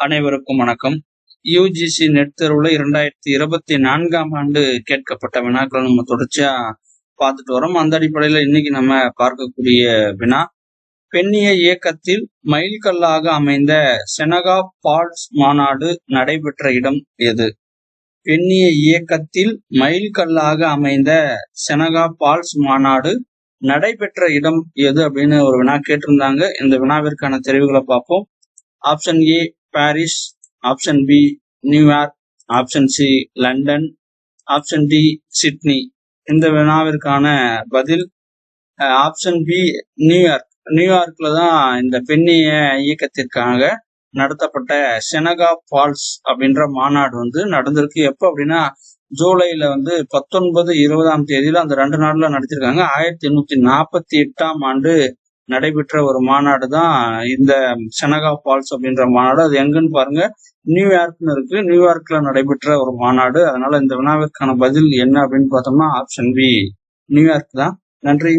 அனைவருக்கும் வணக்கம். UGC net தேர்வுல இரண்டாயிரத்தி இருபத்தி நான்காம் ஆண்டு கேட்கப்பட்ட வினாக்களை நம்ம தொடர்ச்சியா பார்த்துட்டு வரோம். அந்த அடிப்படையில இன்னைக்கு நம்ம பார்க்கக்கூடிய வினா பெண்ணிய இயக்கத்தில் மைல்கல்லாக அமைந்த செனகா பால்ஸ் மாநாடு நடைபெற்ற இடம் எது? பெண்ணிய இயக்கத்தில் மைல்கல்லாக அமைந்த செனகா பால்ஸ் மாநாடு நடைபெற்ற இடம் எது அப்படின்னு ஒரு வினா கேட்டிருந்தாங்க. இந்த வினாவிற்கான தெரிவுகளை பார்ப்போம். Option A Paris option B New York option C London option D Sydney. இந்த வினாவிற்கான பதில் ஆப்ஷன் பி நியூயார்க். நியூயார்க்ல தான் இந்த பெண்ணிய இயக்கத்திற்காக நடத்தப்பட்ட செனகா ஃபால்ஸ் அப்படின்ற மாநாடு வந்து நடந்திருக்கு. எப்போ அப்படின்னா ஜூலைல வந்து பத்தொன்பது இருபதாம் தேதியில அந்த ரெண்டு நாள்ல நடத்திருக்காங்க ஆயிரத்தி எண்ணூத்தி நாற்பத்தி எட்டாம் ஆண்டு நடைபெற்ற ஒரு மாநாடு தான் இந்த செனகா ஃபால்ஸ் அப்படின்ற மாநாடு. அது எங்கன்னு பாருங்க நியூயார்க்னு இருக்கு. நியூயார்க்ல நடைபெற்ற ஒரு மாநாடு. அதனால இந்த வினாவிற்கான பதில் என்ன அப்படின்னு பார்த்தோம்னா ஆப்ஷன் பி நியூயார்க் தான். நன்றி.